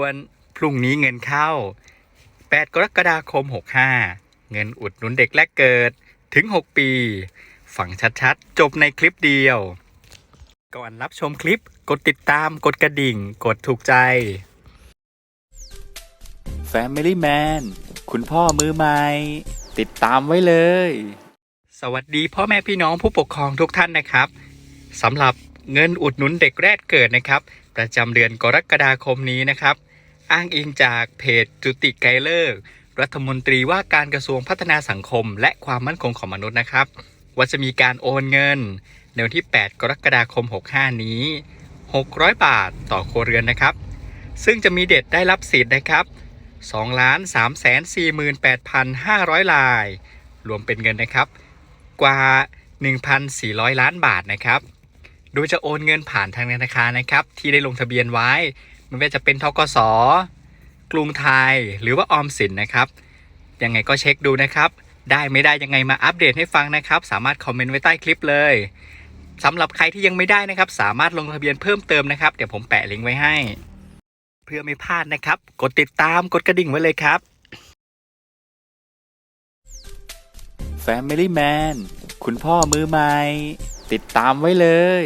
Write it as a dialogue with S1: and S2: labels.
S1: วนพรุ่งนี้เงินเข้า 8 กรกฎาคม 65 เงินอุดหนุนเด็กแรกเกิดถึง 6 ปี ฟังชัดๆ จบในคลิปเดียว ก่อนรับชมคลิปกดติดตามกดกระดิ่ง กดถูกใจ Family Man คุณพ่อมือใหม่ ติดตามไว้เลย สวัสดีพ่อแม่พี่น้องผู้ปกครองทุกท่านนะครับสำหรับเงินอุดหนุนเด็กแรกเกิดนะครับ ประจำเดือนกรกฎาคมนี้นะครับ อ้างอิงจากเพจจุติไกเลิกษ์รัฐมนตรีว่าการกระทรวงพัฒนาสังคม และความมั่นคงของมนุษย์นะครับ ว่าจะมีการโอนเงินในวันที่ 8 กรกฎาคม 65 นี้ 600 บาทต่อครัวเรือนนะครับ ซึ่งจะมีเด็กได้รับสิทธิ์นะครับ2 3 4 8 5 0 0 ลาย รวมเป็นเงินนะครับ กว่า 1,400 ล้านบาทนะครับ โดยจะโอนเงินผ่านทางธนาคารนะครับ ที่ได้ลงทะเบียนไว้ไม่ว่าจะเป็นทกสกรุงไทยหรือว่าออมสินนะครับ ยังไงก็เช็คดูนะครับ ได้ไม่ได้ยังไงมาอัปเดตให้ฟังนะครับ สามารถคอมเมนต์ไว้ใต้คลิปเลยสำหรับใครที่ยังไม่ได้นะครับ สามารถลงทะเบียนเพิ่มเติมนะครับเดี๋ยวผมแปะลิงก์ไว้ให้ เพื่อไม่พลาดนะครับ กดติดตามกดกระดิ่งไว้เลยครับ Family Man คุณพ่อมือใหม่ ติดตามไว้เลย